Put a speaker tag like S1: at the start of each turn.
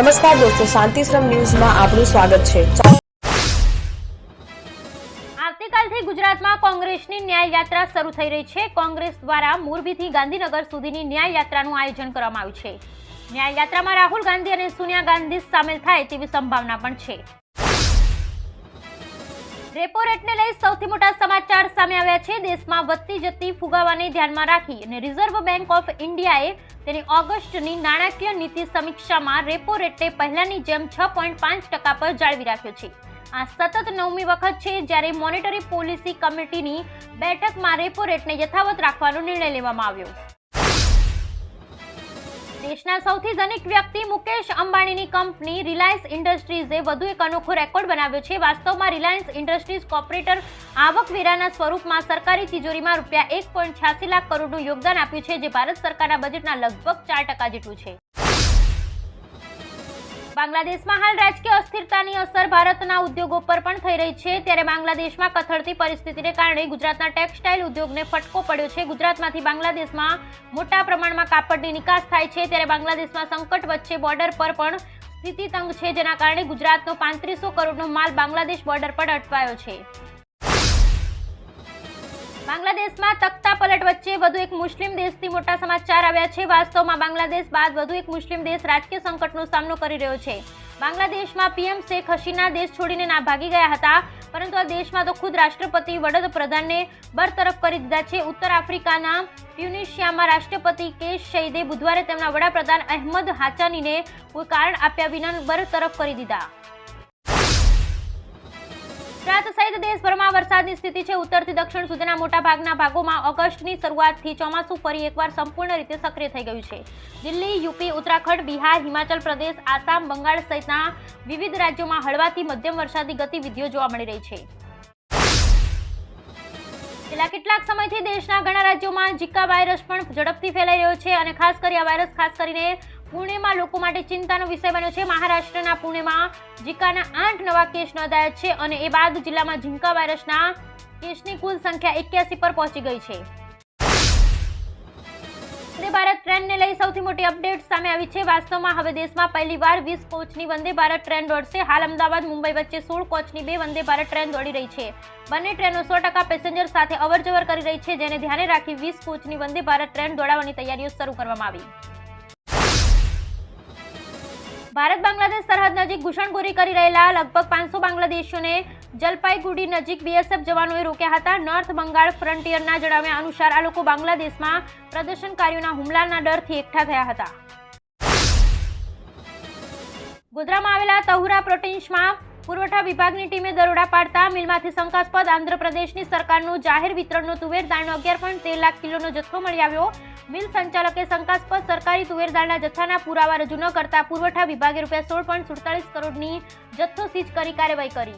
S1: નમસ્કાર દોસ્તો, શાંતિશ્રમ ન્યૂઝમાં આપનું સ્વાગત છે.
S2: આવતીકાલથી ગુજરાતમાં કોંગ્રેસની ન્યાય યાત્રા શરૂ થઈ રહી છે. કોંગ્રેસ દ્વારા મોરબીથી ગાંધીનગર સુધીની ન્યાય યાત્રાનું આયોજન કરવામાં આવ્યું છે. ન્યાય યાત્રામાં રાહુલ ગાંધી અને સોનિયા ગાંધી સામેલ થાય તેવી સંભાવના પણ છે. રેપો રેટને લઈ સૌથી મોટા સમાચાર સામે આવ્યા છે. દેશમાં વધતી જતી ફુગાવાને ધ્યાનમાં રાખી અને રિઝર્વ બેંક ઓફ ઇન્ડિયાએ તેની ઓગસ્ટની નાણાકીય નીતિ સમીક્ષામાં રેપો રેટને પહેલાની જેમ છ પોઈન્ટ પાંચ ટકા પર જાળવી રાખ્યો છે. આ સતત નવમી વખત છે જ્યારે મોનેટરી પોલિસી કમિટીની બેઠકમાં રેપો રેટને યથાવત રાખવાનો નિર્ણય લેવામાં આવ્યો. દેશના સૌથી ધનિક વ્યક્તિ મુકેશ અંબાણીની કંપની રિલાયન્સ ઇન્ડસ્ટ્રીઝે વધુ એક અનોખો રેકોર્ડ બનાવ્યો છે. વાસ્તવમાં રિલાયન્સ ઇન્ડસ્ટ્રીઝ કોર્પોરેટર આવકવેરાના સ્વરૂપમાં સરકારી તિજોરીમાં રૂપિયા એક લાખ કરોડનું યોગદાન આપ્યું છે, જે ભારત સરકારના બજેટના લગભગ ચાર જેટલું છે. બાંગ્લાદેશમાં હાલ રાજકીય અસ્થિરતાની અસર ભારતના ઉદ્યોગો પર પણ થઈ રહી છે. ત્યારે બાંગ્લાદેશમાં કથળતી પરિસ્થિતિને કારણે ગુજરાતના ટેક્સટાઇલ ઉદ્યોગને ફટકો પડ્યો છે. ગુજરાતમાંથી બાંગ્લાદેશમાં મોટા પ્રમાણમાં કાપડની નિકાસ થાય છે. ત્યારે બાંગ્લાદેશમાં સંકટ વચ્ચે બોર્ડર પર પણ સ્થિતિ તંગ છે, જેના કારણે ગુજરાતનો પાંત્રીસો કરોડનો માલ બાંગ્લાદેશ બોર્ડર પર અટવાયો છે. બાંગ્લાદેશમાં તખ્તા પલટ વચ્ચે વધુ એક મુસ્લિમ દેશથી મોટા સમાચાર આવ્યા છે. વાસ્તવમાં બાંગ્લાદેશ બાદ વધુ એક મુસ્લિમ દેશ રાજકીય સંકટનો સામનો કરી રહ્યો છે. બાંગ્લાદેશમાં પીએમ શેખ હસીના દેશ છોડીને ના ભાગી ગયા હતા, પરંતુ આ દેશમાં તો ખુદ રાષ્ટ્રપતિ વડાપ્રધાનને બરતરફ કરી દીધા છે. ઉત્તર આફ્રિકાના ટ્યુનિશિયામાં રાષ્ટ્રપતિ કે શહીદે બુધવારે તેમના વડાપ્રધાન અહેમદ હાચાનીને કોઈ કારણ આપ્યા વિના બરતરફ કરી દીધા. દેશભરમાં વરસાદની સ્થિતિ છે. ઉત્તરથી દક્ષિણ સુધીના મોટા ભાગના ભાગોમાં ઓગસ્ટની શરૂઆતથી ચોમાસું ફરી એકવાર સંપૂર્ણ રીતે સક્રિય થઈ ગયું છે. દિલ્હી, યુપી, ઉત્તરાખંડ, બિહાર, હિમાચલ પ્રદેશ, આસામ, બંગાળ સહિતના વિવિધ રાજ્યોમાં હળવાથી મધ્યમ વરસાદી ગતિવિધિઓ જોવા મળી રહી છે. છેલ્લા કેટલાક સમયથી દેશના ઘણા રાજ્યોમાં ઝિકા વાયરસ પણ ઝડપથી ફેલાઈ રહ્યો છે અને ખાસ કરી આ વાયરસ ખાસ કરીને પુણેમાં લોકો માટે ચિંતાનો વિષય બન્યો છે. મહારાષ્ટ્રના પુણેમાં ઝિકાના આઠ નવા કેસ નોંધાયા છે અને એ બાદ જિલ્લામાં ઝીંકા વાયરસના કેસની કુલ સંખ્યા એક્યાસી પર પહોંચી ગઈ છે. વંદે ભારત ટ્રેનને લઈ સૌથી મોટી અપડેટ સામે આવી છે. વાસ્તવમાં હવે દેશમાં પહેલીવાર વીસ કોચની વંદે ભારત ટ્રેન દોડશે. હાલ અમદાવાદ, મુંબઈ વચ્ચે સોળ કોચની બે વંદે ભારત ટ્રેન દોડી રહી છે. બંને ટ્રેનો સો ટકા પેસેન્જર સાથે અવરજવર કરી રહી છે, જેને ધ્યાને રાખી વીસ કોચની વંદે ભારત ટ્રેન દોડાવવાની તૈયારીઓ શરૂ કરવામાં આવી. ભારત બાંગ્લાદેશ સરહદ નજીક ઘૂસણખોરી કરી રહેલા લગભગ પાંચસો બાંગ્લાદેશીઓને જલપાઈગુડી નજીક બીએસએફ જવાનોએ રોક્યા હતા. નોર્થ બંગાળ ફ્રન્ટિયરના જણાવ્યા અનુસાર આ લોકો બાંગ્લાદેશમાં પ્રદર્શનકારીઓના હુમલાના ડરથી એકઠા થયા હતા. ગોધરામાં આવેલા તહુરા પ્રોટીન્સમાં પુરવઠા વિભાગની ટીમે દરોડા પાડતા મિલમાંથી શંકાસ્પદ આંધ્રપ્રદેશની સરકારનું જાહેર વિતરણનો તુવેર દાળનો અગિયાર પોઈન્ટ તેર લાખ કિલોનો જથ્થો મળી આવ્યો. મિલ સંચાલકે શંકાસ્પદ સરકારી તુવેર દાળના જથ્થાના પુરાવા રજૂ ન કરતા પુરવઠા વિભાગે રૂપિયા સોળ પોઈન્ટ સુડતાલીસ કરોડની જથ્થો સીઝ કરી કાર્યવાહી કરી.